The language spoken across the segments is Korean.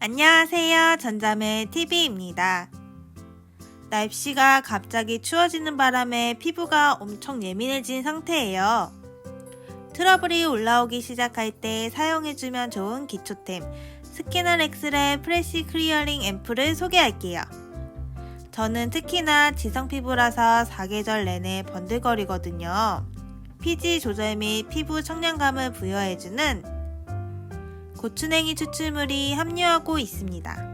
안녕하세요. 전자매 TV입니다. 날씨가 갑자기 추워지는 바람에 피부가 엄청 예민해진 상태예요. 트러블이 올라오기 시작할 때 사용해주면 좋은 기초템 스키너 엑스의 프레시 클리어링 앰플을 소개할게요. 저는 특히나 지성 피부라서 사계절 내내 번들거리거든요. 피지 조절 및 피부 청량감을 부여해주는 고추냉이 추출물이 함유하고 있습니다.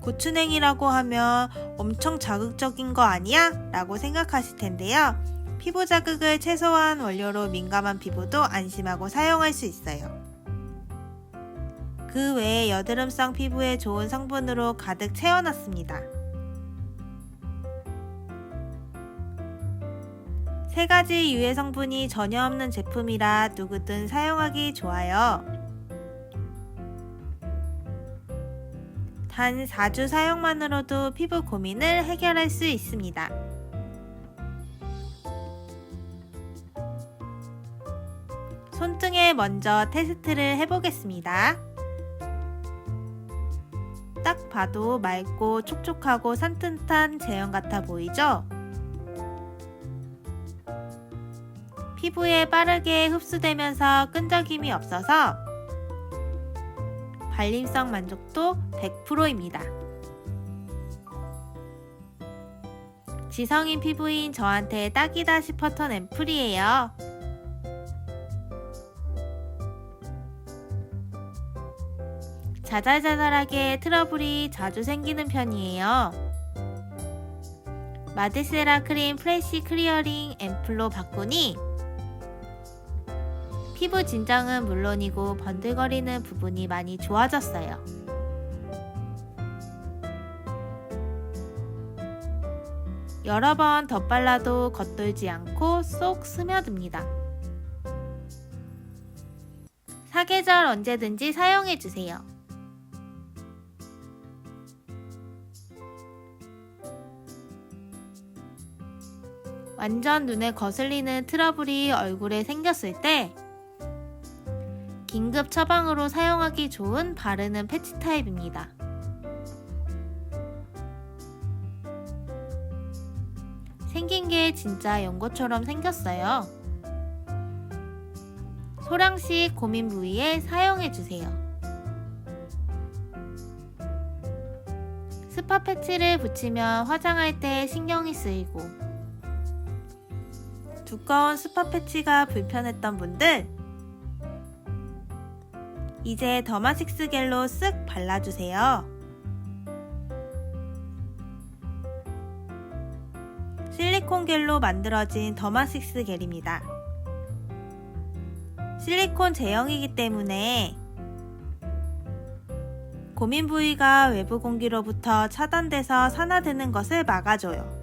고추냉이라고 하면 엄청 자극적인 거 아니야? 라고 생각하실 텐데요. 피부 자극을 최소화한 원료로 민감한 피부도 안심하고 사용할 수 있어요. 그 외에 여드름성 피부에 좋은 성분으로 가득 채워놨습니다. 세 가지 유해 성분이 전혀 없는 제품이라 누구든 사용하기 좋아요. 단 4주 사용만으로도 피부 고민을 해결할 수 있습니다. 손등에 먼저 테스트를 해보겠습니다. 딱 봐도 맑고 촉촉하고 산뜻한 제형 같아 보이죠? 피부에 빠르게 흡수되면서 끈적임이 없어서 발림성 만족도 100%입니다. 지성인 피부인 저한테 딱이다 싶었던 앰플이에요. 자잘자잘하게 트러블이 자주 생기는 편이에요. 마데세라 크림 프레시 클리어링 앰플로 바꾸니 피부 진정은 물론이고 번들거리는 부분이 많이 좋아졌어요. 여러 번 덧발라도 겉돌지 않고 쏙 스며듭니다. 사계절 언제든지 사용해주세요. 완전 눈에 거슬리는 트러블이 얼굴에 생겼을 때 긴급 처방으로 사용하기 좋은 바르는 패치 타입입니다. 생긴 게 진짜 연고처럼 생겼어요. 소량씩 고민 부위에 사용해주세요. 스파 패치를 붙이면 화장할 때 신경이 쓰이고 두꺼운 스파 패치가 불편했던 분들 이제 더마식스 겔로 쓱 발라주세요. 실리콘 겔로 만들어진 더마식스 겔입니다. 실리콘 제형이기 때문에 고민 부위가 외부 공기로부터 차단돼서 산화되는 것을 막아줘요.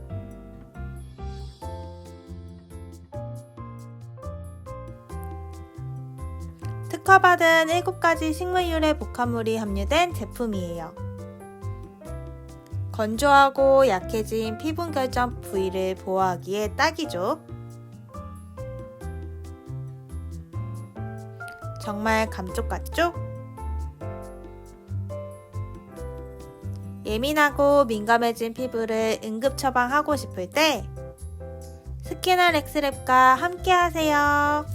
특허받은 7가지 식물 유래 복합물이 함유된 제품이에요. 건조하고 약해진 피부 결정 부위를 보호하기에 딱이죠. 정말 감쪽 같죠? 예민하고 민감해진 피부를 응급 처방하고 싶을 때 스키너 렉스랩과 함께 하세요.